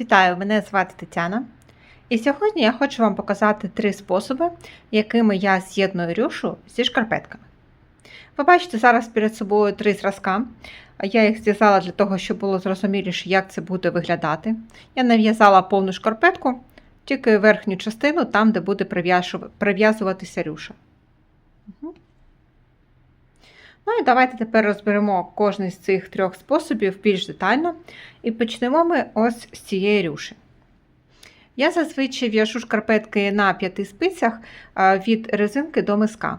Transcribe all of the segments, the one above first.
Вітаю, мене звати Тетяна. І сьогодні я хочу вам показати три способи, якими я з'єдную рюшу зі шкарпетками. Ви бачите зараз перед собою три зразка. Я їх зв'язала для того, щоб було зрозуміліше, як це буде виглядати. Я нав'язала повну шкарпетку, тільки верхню частину, там, де буде прив'язуватися рюша. Мгм. Ну і давайте тепер розберемо кожний з цих трьох способів більш детально. І почнемо ми ось з цієї рюші. Я зазвичай в'яжу шкарпетки на п'яти спицях від резинки до миска.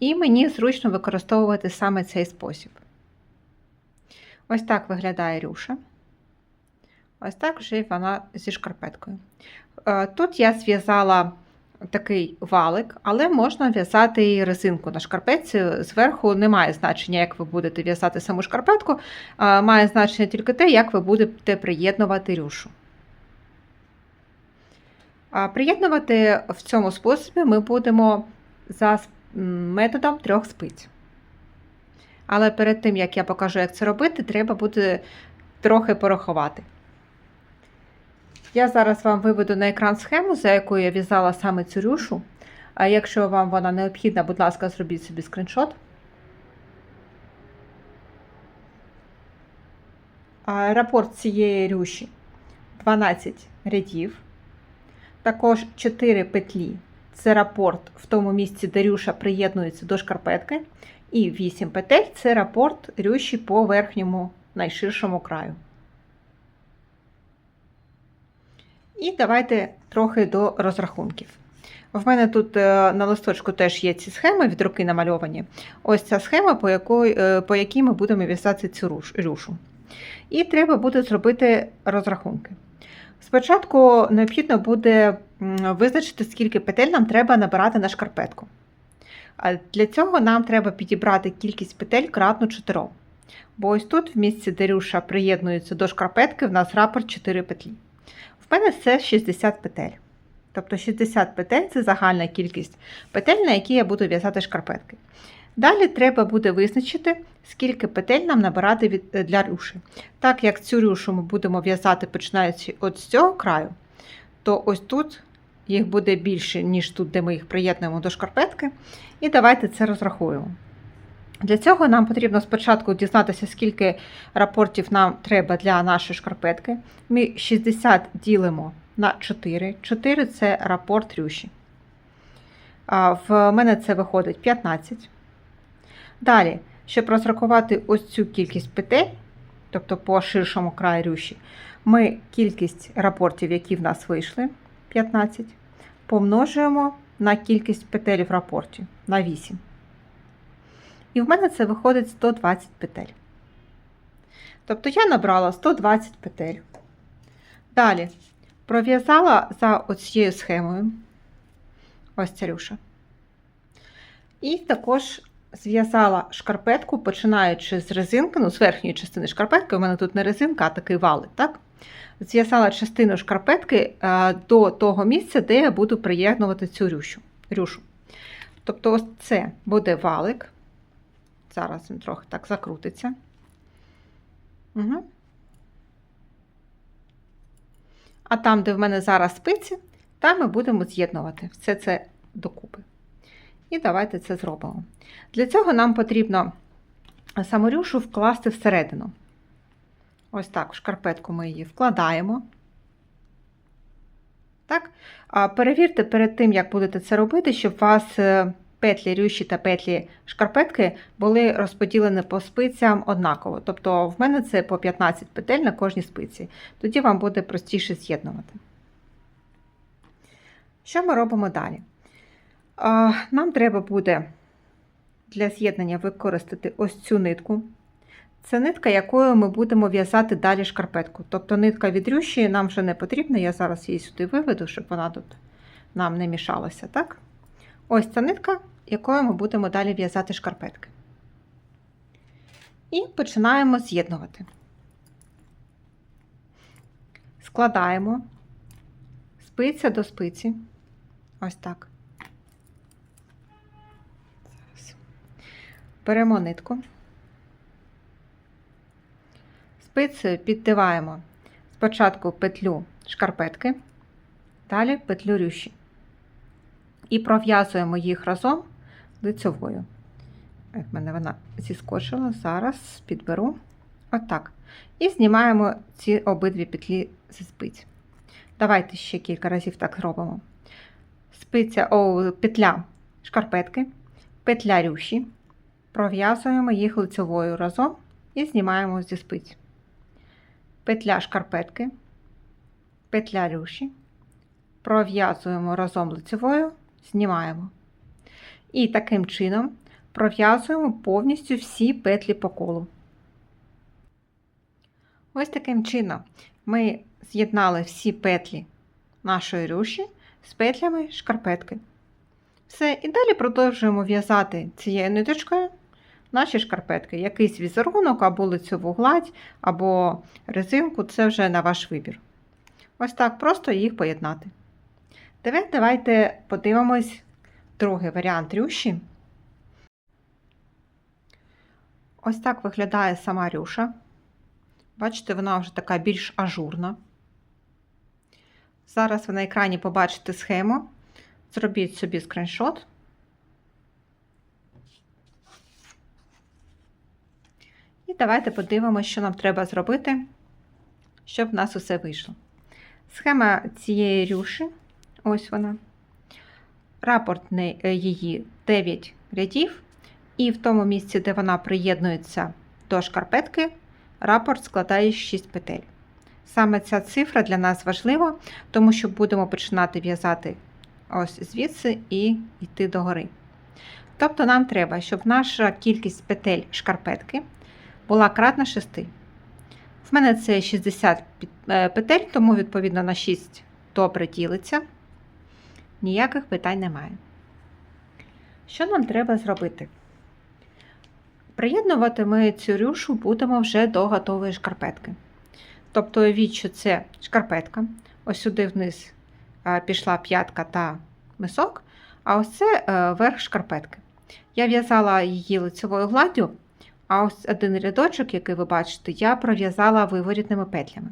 І мені зручно використовувати саме цей спосіб. Ось так виглядає рюша. Ось так вже вона зі шкарпеткою. Е, Тут я зв'язала такий валик, але можна в'язати і резинку на шкарпетці. Зверху немає значення, як ви будете в'язати саму шкарпетку, має значення тільки те, як ви будете приєднувати рюшу. А Приєднувати в цьому способі ми будемо за методом трьох спиць. Але перед тим, як я покажу, як це робити, треба буде трохи порахувати. Я зараз вам виведу на екран схему, за якою я в'язала саме цю рюшу. А якщо вам вона необхідна, будь ласка, зробіть собі скріншот. Рапорт цієї рюші 12 рядів. Також 4 петлі. Це рапорт в тому місці, де рюша приєднується до шкарпетки. І 8 петель це рапорт рюші по верхньому найширшому краю. І давайте трохи до розрахунків. В мене тут е, на листочку теж є ці схеми від руки намальовані. Ось ця схема, по, якої, е, по якій ми будемо в'язати цю рюшу. І треба буде зробити розрахунки. Спочатку необхідно буде визначити, скільки петель нам треба набирати на шкарпетку. Для цього нам треба підібрати кількість петель кратну 4. Бо ось тут, в місці, де рюша приєднується до шкарпетки, в нас рапорт 4 петлі. В мене це 60 петель. Тобто 60 петель це загальна кількість петель, на які я буду в'язати шкарпетки. Далі треба буде визначити, скільки петель нам набирати від, е, для рюші. Так як цю рюшу ми будемо в'язати починаючи от з цього краю, то ось тут їх буде більше, ніж тут, де ми їх приєднуємо до шкарпетки. І давайте це розрахуємо. Для цього нам потрібно спочатку дізнатися, скільки рапортів нам треба для нашої шкарпетки. Ми 60 ділимо на 4. 4 це рапорт рюші. В мене це виходить 15. Далі, щоб розрахувати ось цю кількість петель, тобто по ширшому краю рюші, ми кількість рапортів, які в нас вийшли, 15, помножуємо на кількість петель в рапорті на 8. І в мене це виходить 120 петель. Тобто я набрала 120 петель. Далі пров'язала за оцією схемою. Ось ця рюша. І також зв'язала шкарпетку, починаючи з резинки, ну, з верхньої частини шкарпетки, у мене тут не резинка, а такий валик, так? Зв'язала частину шкарпетки е, до того місця, де я буду приєднувати цю рюшу. рюшу. Тобто, ось це буде валик. Зараз він трохи так закрутиться. Угу. А там, де в мене зараз спиці, там ми будемо з'єднувати все це докупи. І давайте це зробимо. Для цього нам потрібно саморюшу вкласти всередину. Ось так, в шкарпетку ми її вкладаємо. Так? Перевірте перед тим, як будете це робити, щоб у вас е, петлі рюші та петлі шкарпетки були розподілені по спицям однаково. Тобто в мене це по 15 петель на кожній спиці. Тоді вам буде простіше з'єднувати. Що ми робимо далі? Нам треба буде для з'єднання використати ось цю нитку. Це нитка, якою ми будемо в'язати далі шкарпетку. Тобто нитка від рюші нам вже не потрібна. Я зараз її сюди виведу, щоб вона тут нам не мішалася. Так? Ось ця нитка, якою ми будемо далі в'язати шкарпетки. І починаємо з'єднувати. Складаємо спиця до спиці. Ось так. Беремо нитку. Спицею піддиваємо спочатку петлю шкарпетки, далі петлю рюші. І пров'язуємо їх разом лицьовою. Як в мене вона зіскочила, зараз підберу. Отак. І знімаємо ці обидві петлі зі спиць. Давайте ще кілька разів так зробимо. Спиця, о, петля шкарпетки, петля рюші. Пров'язуємо їх лицьовою разом і знімаємо зі спиць. Петля шкарпетки, петля рюші. Пров'язуємо разом лицевою, знімаємо. І таким чином пров'язуємо повністю всі петлі по колу. Ось таким чином ми з'єднали всі петлі нашої рюші з петлями шкарпетки. Все, і далі продовжуємо в'язати цією ниточкою наші шкарпетки. Якийсь візерунок, або лицеву гладь, або резинку це вже на ваш вибір. Ось так просто їх поєднати. Тепер давайте подивимось другий варіант рюші. Ось так виглядає сама рюша. Бачите, вона вже така більш ажурна. Зараз ви на екрані побачите схему. Зробіть собі скріншот. І давайте подивимося, що нам треба зробити, щоб в нас усе вийшло. Схема цієї рюші, ось вона. Рапорт її 9 рядів, і в тому місці, де вона приєднується до шкарпетки, рапорт складає 6 петель. Саме ця цифра для нас важлива, тому що будемо починати в'язати ось звідси і йти догори. Тобто нам треба, щоб наша кількість петель шкарпетки була кратна 6. В мене це 60 петель, тому, відповідно, на 6 добре ділиться. Ніяких питань немає. Що нам треба зробити? Приєднувати ми цю рюшу будемо вже до готової шкарпетки. Тобто, що це шкарпетка. Ось сюди вниз пішла п'ятка та мисок, а ось це верх шкарпетки. Я в'язала її лицевою гладдю, а ось один рядочок, який ви бачите, я пров'язала виворітними петлями.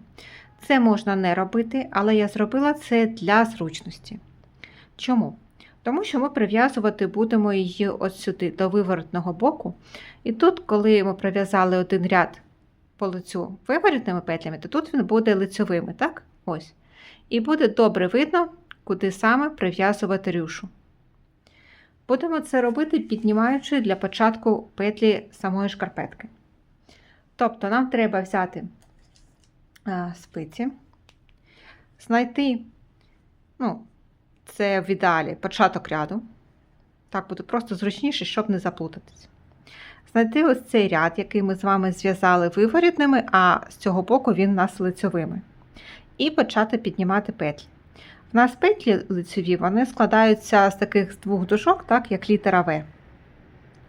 Це можна не робити, але я зробила це для зручності. Чому? Тому що ми прив'язувати будемо її ось сюди, до виворотного боку. І тут, коли ми прив'язали один ряд по лицю виворітними петлями, то тут він буде лицьовими, так? Ось. І буде добре видно, куди саме прив'язувати рюшу. Будемо це робити, піднімаючи для початку петлі самої шкарпетки. Тобто, нам треба взяти спиці, знайти, ну, це в ідеалі початок ряду. Так буде просто зручніше, щоб не заплутатись. Знайти ось цей ряд, який ми з вами зв'язали виворітними, а з цього боку він у нас лицьовими. І почати піднімати петлі. У нас петлі лицеві вони складаються з таких двох дужок, так, як літера В.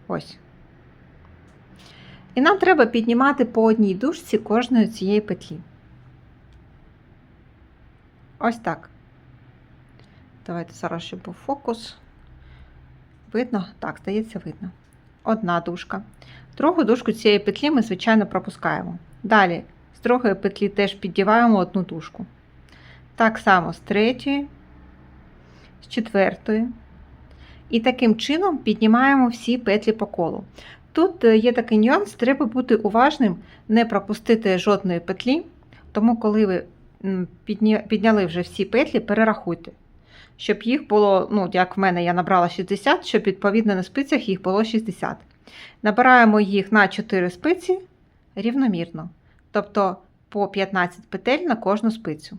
Ось. І нам треба піднімати по одній дужці кожної цієї петлі. Ось так. Давайте зараз, щоб був фокус. Видно? Так, здається, видно. Одна дужка. Другу дужку цієї петлі ми, звичайно, пропускаємо. Далі, з другої петлі теж піддіваємо одну дужку. Так само з третьої, з четвертої. І таким чином піднімаємо всі петлі по колу. Тут е, є такий нюанс, треба бути уважним, не пропустити жодної петлі, тому, коли ви підняли вже всі петлі, перерахуйте. Щоб їх було, ну, як в мене, я набрала 60, щоб відповідно на спицях їх було 60. Набираємо їх на 4 спиці рівномірно, тобто по 15 петель на кожну спицю.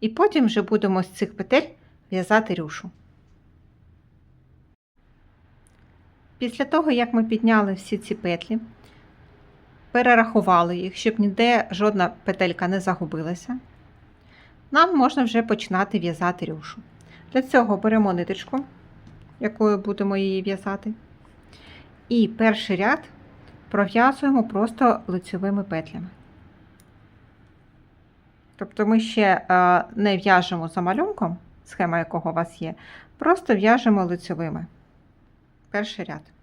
І потім вже будемо з цих петель в'язати рюшу. Після того, як ми підняли всі ці петлі, перерахували їх, щоб ніде жодна петелька не загубилася, нам можна вже починати в'язати рюшу. Для цього беремо ниточку, якою будемо її в'язати. І перший ряд пров'язуємо просто лицевими петлями. Тобто ми ще е, не в'яжемо за малюнком, схема якого у вас є, просто в'яжемо лицевими. Перший ряд.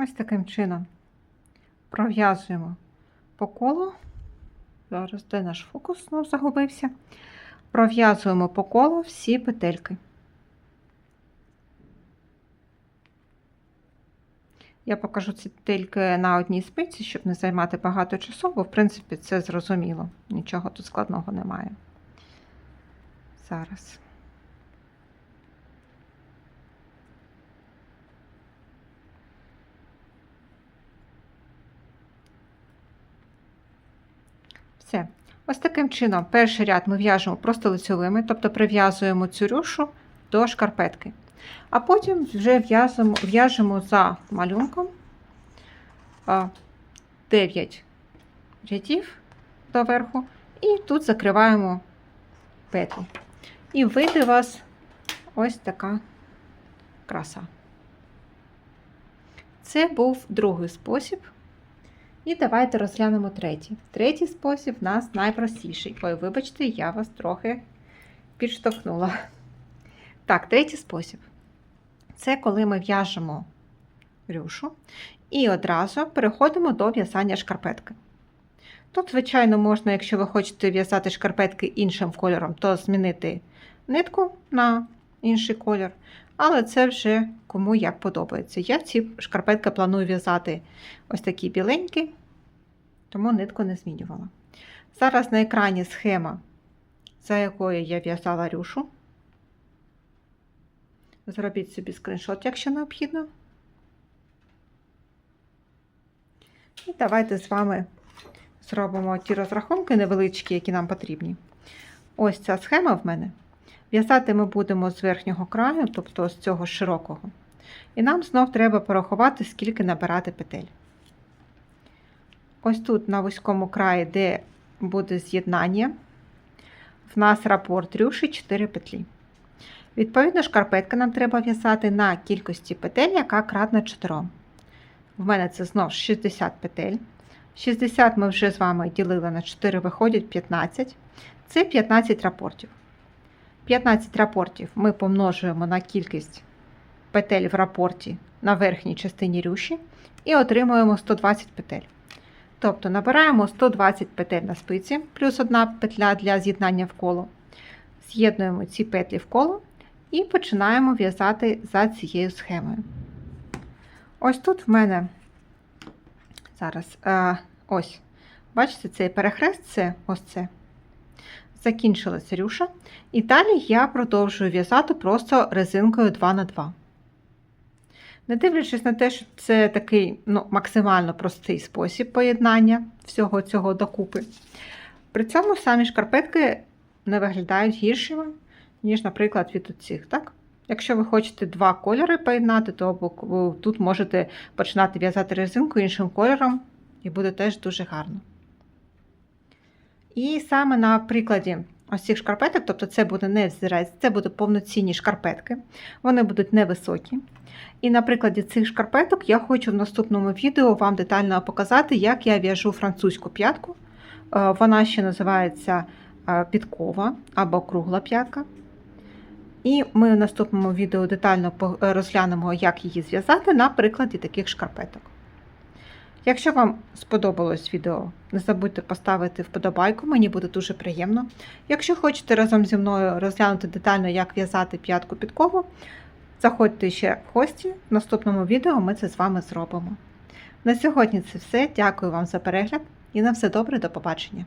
Ось таким чином пров'язуємо по колу. Зараз де наш фокус знов загубився. Пров'язуємо по колу всі петельки. Я покажу ці петельки на одній спиці, щоб не займати багато часу, бо в принципі це зрозуміло. Нічого тут складного немає. Зараз. Все. Ось таким чином, перший ряд ми в'яжемо просто лицьовими, тобто прив'язуємо цю рюшу до шкарпетки. А потім вже в'яжемо за малюнком 9 рядів доверху, і тут закриваємо петлі. І вийде у вас ось така краса. Це був другий спосіб. І давайте розглянемо третій. Третій спосіб в нас найпростіший. Ой, вибачте, я вас трохи підштовхнула. Так, третій спосіб. Це коли ми в'яжемо рюшу і одразу переходимо до в'язання шкарпетки. Тут, звичайно, можна, якщо ви хочете в'язати шкарпетки іншим кольором, то змінити нитку на інший колір. Але це вже кому як подобається. Я ці шкарпетки планую в'язати ось такі біленькі, тому нитку не змінювала. Зараз на екрані схема, за якою я в'язала рюшу. Зробіть собі скріншот, якщо необхідно. І давайте з вами зробимо ті розрахунки невеличкі, які нам потрібні. Ось ця схема в мене. В'язати ми будемо з верхнього краю, тобто з цього широкого. І нам знов треба порахувати, скільки набирати петель. Ось тут на вузькому краї, де буде з'єднання, в нас рапорт рюші 4 петлі. Відповідно, шкарпетка нам треба в'язати на кількості петель, яка кратна 4. В мене це знов 60 петель. 60 ми вже з вами ділили на 4, виходять 15. Це 15 рапортів. 15 рапортів ми помножуємо на кількість петель в рапорті на верхній частині рюші і отримуємо 120 петель. Тобто набираємо 120 петель на спиці, плюс одна петля для з'єднання в коло. З'єднуємо ці петлі в коло і починаємо в'язати за цією схемою. Ось тут в мене зараз е, ось, бачите, цей перехрест це ось це. Закінчилася рюша. І далі я продовжую в'язати просто резинкою 2х2. Не дивлячись на те, що це такий ну, максимально простий спосіб поєднання всього цього докупи. При цьому самі шкарпетки не виглядають гіршими, ніж, наприклад, від оцих. Так? Якщо ви хочете два кольори поєднати, то тут можете починати в'язати резинку іншим кольором, і буде теж дуже гарно. І саме на прикладі ось цих шкарпеток, тобто це буде не взірець, це будуть повноцінні шкарпетки, вони будуть невисокі. І на прикладі цих шкарпеток я хочу в наступному відео вам детально показати, як я в'яжу французьку п'ятку. Е, вона ще називається е, підкова або кругла п'ятка. І ми в наступному відео детально розглянемо, як її зв'язати на прикладі таких шкарпеток. Якщо вам сподобалось відео, не забудьте поставити вподобайку, мені буде дуже приємно. Якщо хочете разом зі мною розглянути детально, як в'язати п'ятку підкову, заходьте ще в гості. В наступному відео ми це з вами зробимо. На сьогодні це все. Дякую вам за перегляд і на все добре, до побачення!